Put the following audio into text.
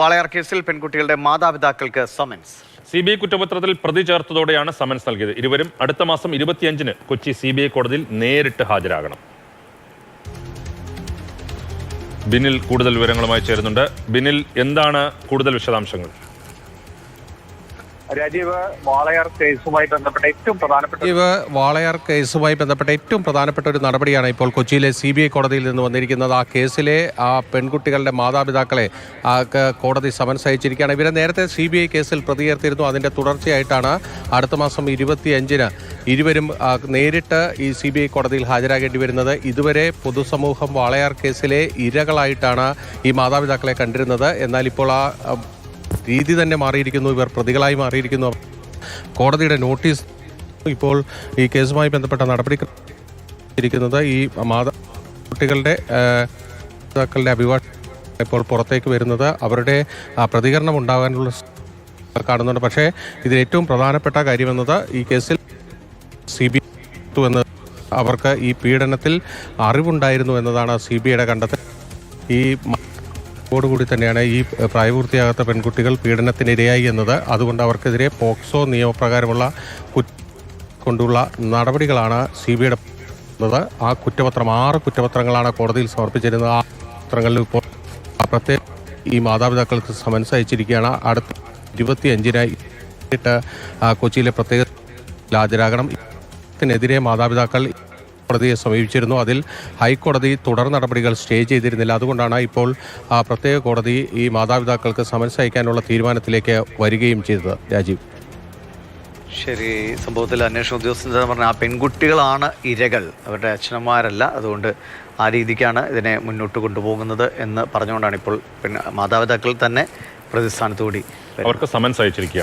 വാളയാർ കേസിൽ പെൺകുട്ടികളുടെ മാതാപിതാക്കൾക്ക് സമൻസ് സി ബി ഐ കുറ്റപത്രത്തിൽ പ്രതി ചേർത്തതോടെയാണ് സമൻസ് നൽകിയത്. ഇരുവരും അടുത്ത മാസം ഇരുപത്തിയഞ്ചിന് കൊച്ചി സി ബി ഐ കോടതിയിൽ നേരിട്ട് ഹാജരാകണം. ബിനിൽ കൂടുതൽ വിവരങ്ങളുമായി ചേരുന്നുണ്ട്. ബിനിൽ എന്താണ് കൂടുതൽ വിശദാംശങ്ങൾ? രാജീവ് വാളയാർ കേസുമായി ബന്ധപ്പെട്ട ഏറ്റവും പ്രധാനപ്പെട്ട രാജീവ് വാളയാർ കേസുമായി ബന്ധപ്പെട്ട ഏറ്റവും പ്രധാനപ്പെട്ട ഒരു നടപടിയാണ് ഇപ്പോൾ കൊച്ചിയിലെ സി ബി ഐ കോടതിയിൽ നിന്ന് വന്നിരിക്കുന്നത്. ആ കേസിലെ ആ പെൺകുട്ടികളുടെ മാതാപിതാക്കളെ കോടതി സമൻസ് അയച്ചിരിക്കുകയാണ്. ഇവരെ നേരത്തെ സി ബി ഐ കേസിൽ പ്രതിയേർത്തിരുന്നു. അതിന്റെ തുടർച്ചയായിട്ടാണ് അടുത്ത മാസം ഇരുപത്തിയഞ്ചിന് ഇരുവരും നേരിട്ട് ഈ സി ബി ഐ കോടതിയിൽ ഹാജരാകേണ്ടി വരുന്നത്. ഇതുവരെ പൊതുസമൂഹം വാളയാർ കേസിലെ ഇരകളായിട്ടാണ് ഈ മാതാപിതാക്കളെ കണ്ടിരുന്നത്. എന്നാൽ ഇപ്പോൾ ആ, രീതി തന്നെ മാറിയിരിക്കുന്നു. ഇവർ പ്രതികളായി മാറിയിരിക്കുന്നു. കോടതിയുടെ നോട്ടീസ് ഇപ്പോൾ ഈ കേസുമായി ബന്ധപ്പെട്ട നടപടി ഇരിക്കുന്നത്. ഈ മാതാ കുട്ടികളുടെ മാതാക്കളുടെ അഭിഭാഷകൻ ഇപ്പോൾ പുറത്തേക്ക് വരുന്നത്. അവരുടെ പ്രതികരണം ഉണ്ടാകാനുള്ള കാണുന്നുണ്ട്. പക്ഷേ ഇതിൽ ഏറ്റവും പ്രധാനപ്പെട്ട കാര്യമെന്നത് ഈ കേസിൽ സി ബി എന്ന് അവർക്ക് ഈ പീഡനത്തിൽ അറിവുണ്ടായിരുന്നു എന്നതാണ് സി ബി ഐയുടെ കണ്ടെത്തൽ. ഈ ോടുകൂടി തന്നെയാണ് ഈ പ്രായപൂർത്തിയാകാത്ത പെൺകുട്ടികൾ പീഡനത്തിനിരയായി എന്നത്. അതുകൊണ്ട് അവർക്കെതിരെ പോക്സോ നിയമപ്രകാരമുള്ള കൊണ്ടുള്ള നടപടികളാണ് സി ബി ആ കുറ്റപത്രം ആറ് കുറ്റപത്രങ്ങളാണ് കോടതിയിൽ സമർപ്പിച്ചിരുന്നത്. ആ പത്രങ്ങളിൽ ഇപ്പോൾ പ്രത്യേക ഈ മാതാപിതാക്കൾക്ക് സമൻസ് അയച്ചിരിക്കുകയാണ്. അടുത്ത ഇരുപത്തി അഞ്ചിനായി കൊച്ചിയിലെ പ്രത്യേക ഹാജരാകണം. ഇതിനെതിരെ മാതാപിതാക്കൾ കോടതിയെ സമീപിച്ചിരുന്നു. അതിൽ ഹൈക്കോടതി തുടർ നടപടികൾ സ്റ്റേ ചെയ്തിരുന്നില്ല. അതുകൊണ്ടാണ് ഇപ്പോൾ ആ പ്രത്യേക കോടതി ഈ മാതാപിതാക്കൾക്ക് സമൻസ് അയക്കാനുള്ള തീരുമാനത്തിലേക്ക് വരികയും ചെയ്തത്. രാജീവ്. ശരി സംഭവത്തിൽ അന്വേഷണ ഉദ്യോഗസ്ഥൻ പറഞ്ഞ ആ പെൺകുട്ടികളാണ് ഇരകൾ. അവരുടെ അച്ഛനന്മാരല്ല അതുകൊണ്ട് ആ രീതിക്കാണ് ഇതിനെ മുന്നോട്ട് കൊണ്ടുപോകുന്നത് എന്ന് പറഞ്ഞുകൊണ്ടാണ് ഇപ്പോൾ പിന്നെ മാതാപിതാക്കൾ തന്നെ പ്രതിസ്ഥാനത്തുകൂടി അവർക്ക് സമൻസ് അയച്ചിരിക്കുകയാണ്.